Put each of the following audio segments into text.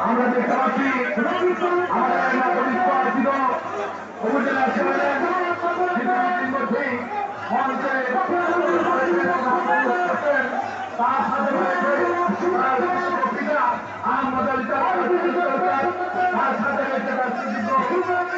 আমরা দেখতে পাচ্ছি আমাদের উপজেলা ইতিমধ্যেই মঞ্চে তার সাথে রয়েছে তার সাথে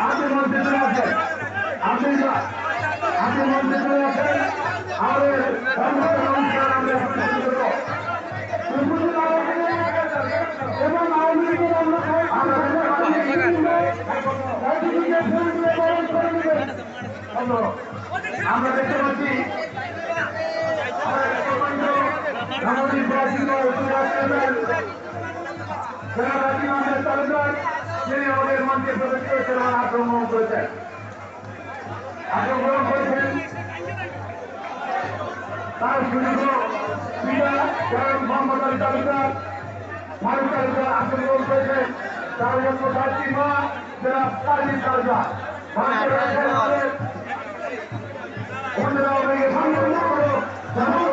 আপনি মঞ্চে চলে আসেন আপনি আপনি মঞ্চে চলে আসেন আমাদের অনুষ্ঠান আমরা এবং আওয়ামী লীগের আমরা দেখতে পাচ্ছি, আমাদের তালুকদার যিনি আমাদের মঞ্চে প্রবেশ করেছেন এবং আক্রমণ করেছেন। আক্রমণ করেছেন। তার সুযোগ পিতা জনাব মোহাম্মদ আলী তালুকদার ফারুক তালুকদার আক্রমণ করেছেন। তার জন্য সাতটি মা জনাব তালিম তালুকদার। অন্যরা অনেকে সম্মান করো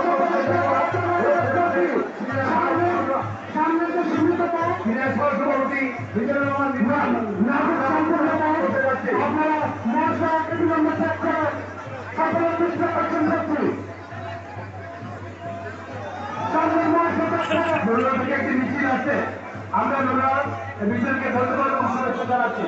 আমরা মিছিলকে ধন্যবাদ জানাচ্ছি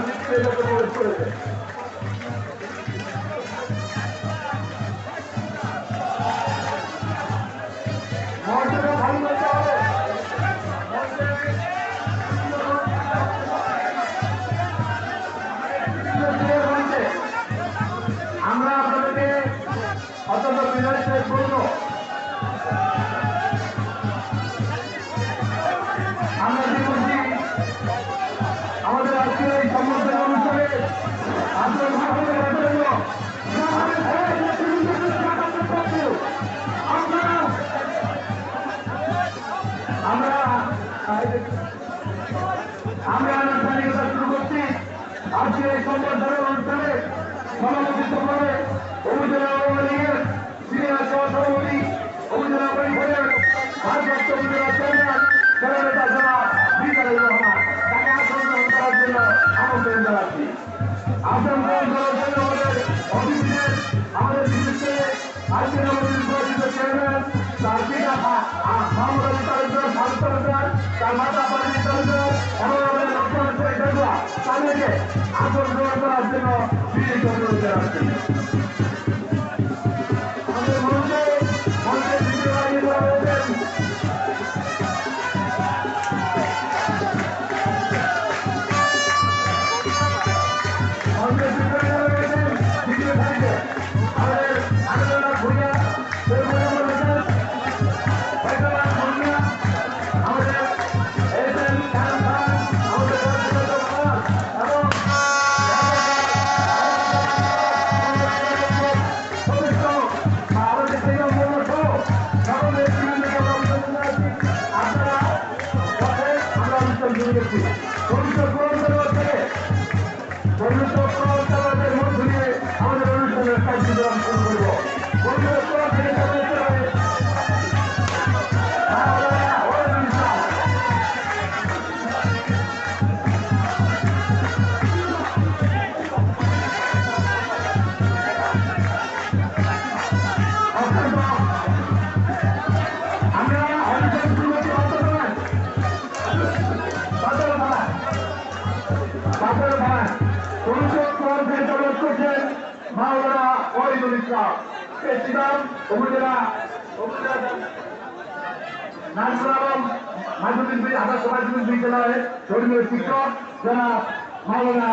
নেতৃত্বে প্রবেশ করেছে আমরা আনুষ্ঠানিকতা শুরু করছি। আজকে এই সম্বর্ধনা অনুষ্ঠানে সভাপতিত্ব করে উপজেলা আওয়ামী লীগের সিনিয়র সহসভাপতি উপজেলা পরিষদের ভারপ্রাপ্ত উপজেলা চেয়ারম্যান জননেতা জনাব বিকারুর রহমান। তাকে আসন করার জন্য আমন্ত্রণ জানাচ্ছি। আসন করার জন্য আমাদের অফিসের আমাদের বিশেষ করে আজকের আমাদের তার মাতা এবং আমাদের লক্ষ্মণ দেবুয়া তাদেরকে গ্রহণ করার জন্য বিনীত অনুরোধ জানাচ্ছি। Oh, my God. Islam president উপজেলা উপজেলা আলম মাধ্যমিক আদর্শ মাধ্যমিক বিদ্যালয়ের ধর্মীয় শিক্ষক যারা মাওলানা